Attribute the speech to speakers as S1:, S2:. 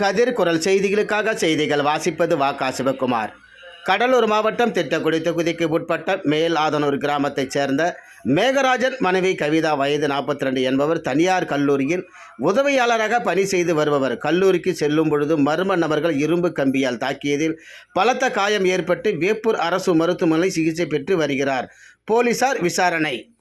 S1: கதிர் குரல் செய்திகளுக்காக செய்திகள் வாசிப்பது வா சிவகுமார். கடலூர் மாவட்டம் திட்டக்குடி தொகுதிக்கு உட்பட்ட மேல் ஆதனூர் கிராமத்தைச் சேர்ந்த மேகராஜன் மனைவி கவிதா வயது நாற்பத்தி ரெண்டு என்பவர் தனியார் கல்லூரியில் உதவியாளராக பணி செய்து வருபவர். கல்லூரிக்கு செல்லும் பொழுது மர்ம நபர்கள் இரும்பு கம்பியால் தாக்கியதில் பலத்த காயம் ஏற்பட்டு வேப்பூர் அரசு மருத்துவமனை சிகிச்சை பெற்று வருகிறார். போலீசார் விசாரணை.